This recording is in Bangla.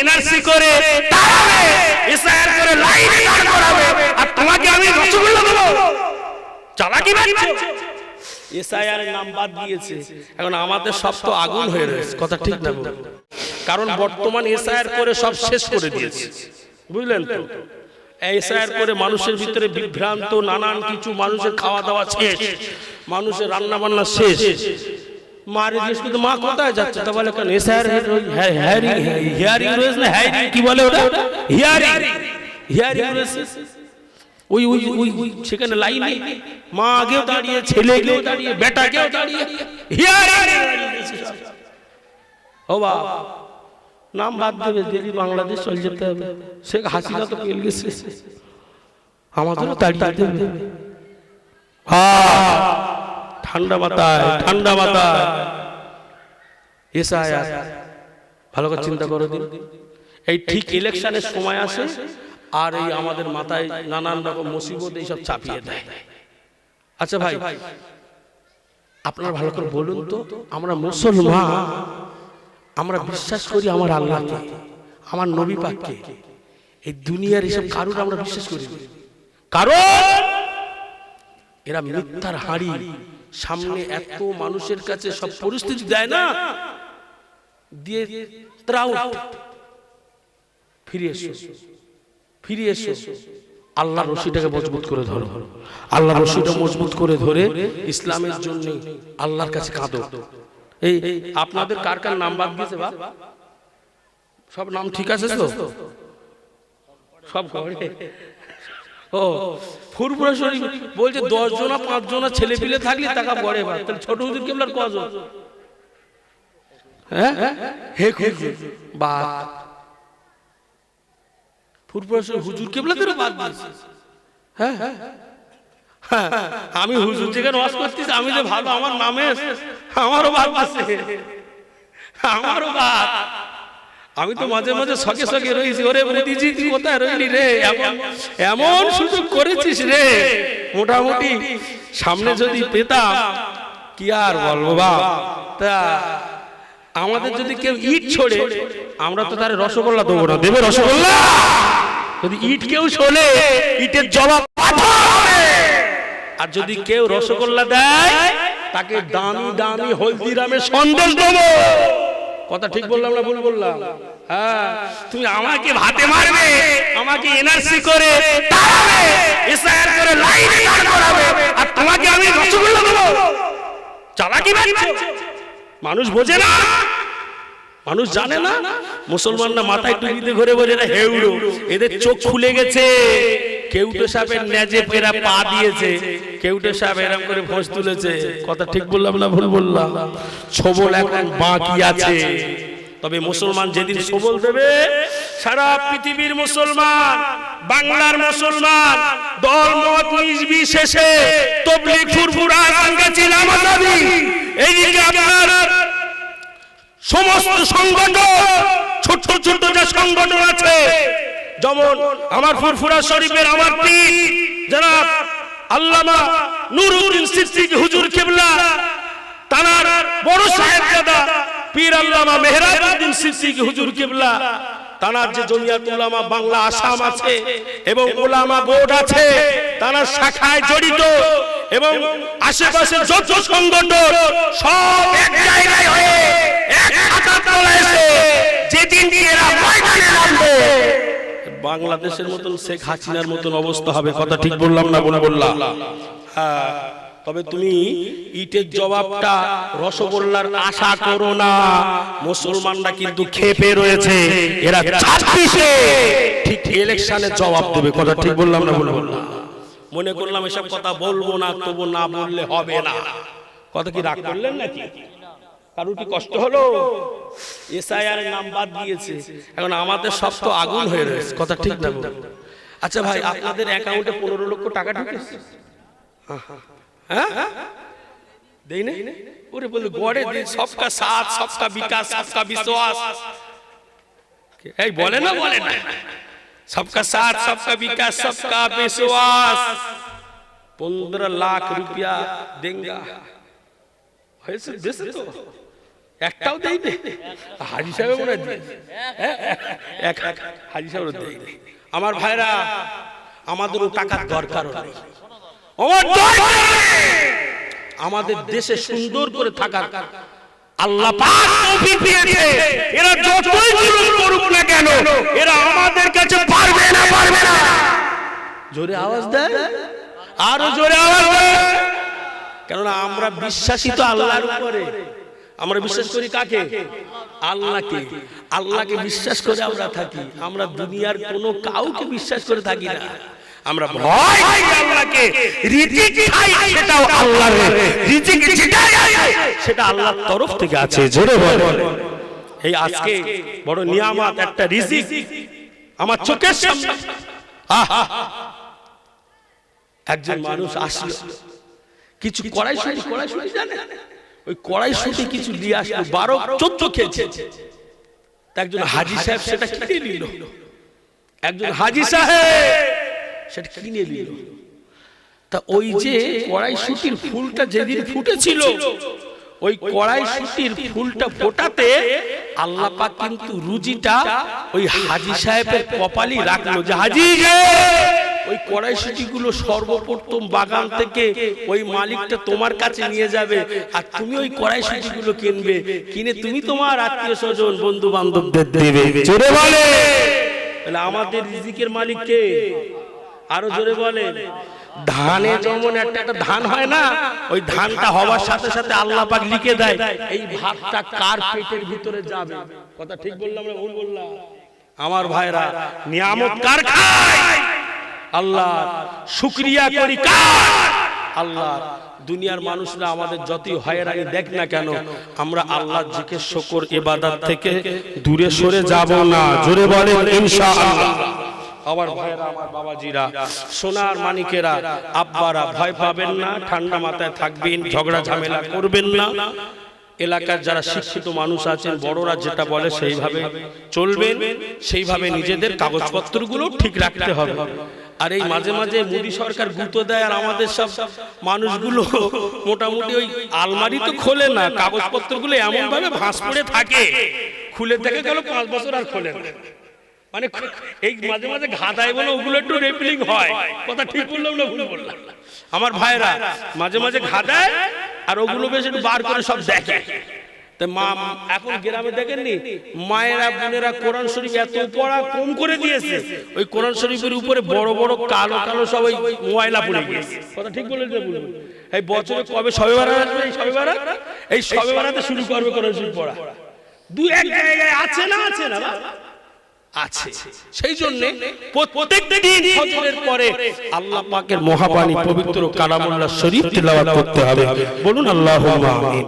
এনআরসি করে করে লাইনে দাঁড় করাবে, আর তোমাকে আমি রসগোল্লা চালাকি নাম বাদ দিয়েছে। এখন আমাদের সব তো আগুন হয়ে রয়েছে। কথা ঠিক না কারণ বর্তমান এসআইআর করে সব শেষ করে দিয়েছে। বুঝলেন তো? এসআইআর করে মানুষের ভিতরে বিভ্রান্ত, নানান কিছু মানুষের খাওয়া দাওয়া শেষ। মানুষের রান্না বান্না শেষ। মারে জিজ্ঞেস করতে মা কোথায় যাচ্ছে তা বলে কেন এসআইআর হিয়ারিং হিয়ারিং রয়েছে না হিয়ারিং কি বলে ওটা হিয়ারিং হিয়ারিং রয়েছে ওই ওই ওই ওই সেখানে লাইনে মা আগেও দাঁড়িয়ে ছেলে গেও দাঁড়িয়ে বেটা গেও দাঁড়িয়ে হিয়ারিং ও বাবা নাম বাদ দেবে দিল্লি বাংলাদেশ চলে যেতে হবে শেখ হাসিনা তো পেল গেছে আমাদেরও তাড়িয়ে দেবে হ্যাঁ, ঠান্ডা মাথায় ঠান্ডা মাথায়। এসা ভালো করে চিন্তা করো দিন। এই ঠিক ইলেকশনের সময় আসে আর এই আমাদের মাথায় নানান রকম মুসিবত এইসব চাপিয়ে দেয়। আচ্ছা ভাই আপনারা ভালো করে বলুন তো আমরা মুসলমান। আমরা বিশ্বাস করি আমার আল্লাহকে আমার নবী পাককে। এই দুনিয়ার এসব কারুর আমরা বিশ্বাস করি কারণ? এরা মিথ্যার হাড়ি। সামনে এত মানুষের কাছে সব পরিস্থিতি দেয় না? দিয়ে ত্রাউ ফিরে এসো। ফিরে এসো। আল্লাহ রশিটাকে মজবুত করে ধরো। আল্লাহ রশিটা মজবুত করে ধরে ইসলামের জন্য আল্লাহর কাছে কাঁদো। এই আপনাদের কার কার নাম বাদ দিয়েছে বা সব নাম ঠিক আছে তো? সব ঘরে। ও ফুরফুরা শরীফ বলছে দশ জনা পাঁচ জনা ছেলে পিলে থাকলে টাকা পড়ে বা তাহলে ছোট হুজুর কেমলার কজন হ্যাঁ? হে খুঁজে বা ফুরফুরা শরীফ হুজুর কেবলাদেরও বাদ দিয়েছে হ্যাঁ? হ্যাঁ আমি হুজুর যেখানে ওয়াজ করতেছি আমি যে ভালো আমার নামে আমারও বাদ আছে। আমারও বাদ আমি তো মাঝে মাঝে সকে সকে রয়েছি ওরে মোদিজি তুই কোথায় রইলি রে? এমন এমন সুযোগ করেছিস রে। মোটামুটি সামনে যদি পেতাম কি আর বলব বাপ? তা আমাদের যদি কেউ ইট ছোড়ে আমরা তো তার রসগোল্লা দেবো না। দেবে রসগোল্লা? যদি ইট কেউ শোনে ইটের জবাব আর যদি কেউ রসগোল্লা দেয় তাকে দামি দামি হলদিরামের সন্দেশ দেবো। কথা ঠিক বললাম না ভুল বললাম? হ্যাঁ তুমি আমাকে ভাতে মারবে, আমাকে এনআরসি করে তাড়াবে, এসআইআর করে লাইনে দাঁড় আর তোমাকে আমি রসগোল্লা দেবো। চালাকি ভাবছ মানুষ বোঝে না। মানুষ জানে না। মুসলমানরা মাথায় টুপিতে ঘরে বলে এরা হেউড়ো। এদের চোখ খুলে গেছে। কেউটে সাপের নেজে পেরা পা দিয়েছে। কেউটে সাপ এরম করে ভোঁস তুলেছে। কথা ঠিক বললাম না ভুল বললাম? ছবল এখন বাকি আছে। তবে মুসলমান যেদিন সবল দেবে সারা পৃথিবীর মুসলমান বাংলার মুসলমান দল মত নির্বিশেষে তবলিগ ফুরফুরা গাঙ্গাচি নামাজাবি এইদিকে আপনার সমস্ত সংগঠন ছোট ছোট যে সংগঠন আছে যেমন আমার ফুরফুরা শরীফের আমার পীর যারা আল্লামা নুরুদ্দিন সিদ্দিকী হুজুর কিবলা, তানার বড় সাহেব দাদা পীর আল্লামা মেহরাবউদ্দিন সিদ্দিকী হুজুর কিবলা, তানার যে জমিয়াত উলামা বাংলা আসাম আছে এবং উলামা বোর্ড আছে, তানার শাখায় জড়িত এবং আশেপাশের যত সংগঠন সব এক জায়গায় হয়ে এক তলায় এসে যেদিন এরা ময়দানে নামবে বাংলাদেশের মতন শেখ হাসিনার মতন অবস্থা হবে কথা ঠিক বললাম না বলে বললাম হ্যাঁ তবে তুমি ইটের জবাবটা রসগোল্লার আশা করো না। মুসলমানরা কিন্তু খেপে রয়েছে। এরা ছাব্বিশে ঠিক ইলেকশনে জবাব দেবে কথা ঠিক বললাম না বলে বললাম মনে করলাম এসব কথা বলব না তবু না বললে হবে না। কথা কি রাগ করলেন নাকি? কারুর কি কষ্ট হলো এসআইআর নাম বাদ দিয়েছে এখন আমাদের সব তো আগুন হয়ে রয়েছে কথা ঠিক না বলুন? আচ্ছা ভাই আপনাদের অ্যাকাউন্টে পনেরো লক্ষ টাকা ঢুকেছে হ্যাঁ দেই না ওরে বলে গড়ে দে সবকা সাথ সবকা বিকাশ সবকা বিশ্বাস এই বলে না বলে না सबका साथ सबका विकास सबका विश्वास पंद्रह लाख रुपया देंगे হয়েছে দেশে তো একটাও দেই হাজি সাহেব হয়। এক হাজি সাহেব না। আমার ভাইরা আমাদেরও টাকার দরকার। আমাদের দেশে সুন্দর করে থাকার আল্লাহ পাক তৌফিক দিয়েছে। এরা যতই জুলুম করুক না কেন, এরা আমাদের কাছে পারবে না পারবে না। জোরে আওয়াজ দেয়? আরও জোরে আওয়াজ দেয়। কেননা আমরা বিশ্বাসী তো আল্লাহর উপরে। আমরা বিশ্বাস করি কাকে? আল্লাহকে। আল্লাহকে। বিশ্বাস করে আমরা থাকি। আমরা দুনিয়ার কোনো কাউকে বিশ্বাস করে থাকি না। আমরা ভয় আল্লাহকে। রিজিক খাই সেটাও আল্লাহর রিজিক সেটা আল্লাহর তরফ থেকে আছে জোরে বলে এই আজকে বড় নিয়ামত একটা রিজিক। আমার চোখের সামনে। একজন মানুষ আসলো। কিছু কড়াইশুটি কড়াইশুটি জানে ওই কড়াই কড়াইশুটি কিছু দিয়ে আসলো বারো চোদ্দ খেয়েছে তা একজন হাজি সাহেব সেটা কিনে নিল। একজন হাজি সাহেব সেটা কিনে নিল। তা ওই যে কড়াইশুটির ফুলটা যেদিন ফুটেছিল ওই কড়াইশুটির ফুলটা ফোটাতে আল্লাহ পাক কিন্তু রুজিটা ওই হাজি সাহেবের কপালই রাখল যে হাজি ওই কড়াইশুটি গুলো সর্বপ্রথম বাগান থেকে ওই মালিকটা তোমার কাছে নিয়ে যাবে। আর তুমি ওই কড়াইশুটি গুলো কিনবে। কিনে তুমি তোমার আত্মীয় স্বজন বন্ধু বান্ধবদের দেবে। জোরে বলে! তাহলে আমাদের রিজিকের মালিক কে? আরও জোরে বলেন ধানে যেমন একটা একটা ধান হয় না, ওই ধানটা হওয়ার সাথে সাথে আল্লাহ পাক লিখে দেয়, এই ভাতটা কার পেটের ভিতরে যাবে? কথা ঠিক বললাম ভুল বললাম? আমার ভাইরা, নিয়ামত কার খায়? আল্লাহ শুক্রিয়া করি আল্লাহ দুনিয়ার মানুষরা আমাদের যতই হয়রানি দেখ না কেন আমরা আল্লাহ জিকে শকর এবাদত থেকে দূরে সরে যাব না। জোরে বলেন ইনশাআল্লাহ আমার ভাইরা আমার বাবাজিরা সোনার মানিকেরা আব্বারা ভয় পাবেন না ঠান্ডা মাথায় থাকবেন ঝগড়া ঝামেলা করবেন না। এলাকার যারা শিক্ষিত মানুষ আছেন বড়রা যেটা বলে সেইভাবে চলবেন সেইভাবে নিজেদের কাগজপত্রগুলো ঠিক রাখতে হবে আর এই মাঝে মাঝে মোদী সরকার গুঁতো দেয় আর আমাদের সব মানুষগুলো মোটামুটি ওই আলমারি তো খোলে না কাগজপত্রগুলো এমন ভাবে ভাঁজ পড়ে থাকে খুলে দেখে গেল পাঁচ বছর আর খোলে না। মানে এই মাঝে মাঝে ঘাদায় বলে ওগুলো একটু রেপলিং হয়। কথা ঠিক বললাম না ভুল বললাম। আমার ভাইরা মাঝে মাঝে ঘাদায় আর ওগুলো বেশ একটু বার করে সব দেখে। তা মা, এখন মায়েরা কোরআন শরীফ এত পড়া কম করে ওই কোরআন শরীফের উপরে বড় বড় কালো কালো সব ওই ময়লা কথা ঠিক এই বারাত শুরু করবে কোরআন শরীফ পড়া। দু এক জায়গায় আছে না আছে না আছে। সেই জন্য পরে আল্লাহ পাকের মহাবাণী পবিত্র কালামুল্লাহ শরীফ করতে হবে। বলুন আমিন।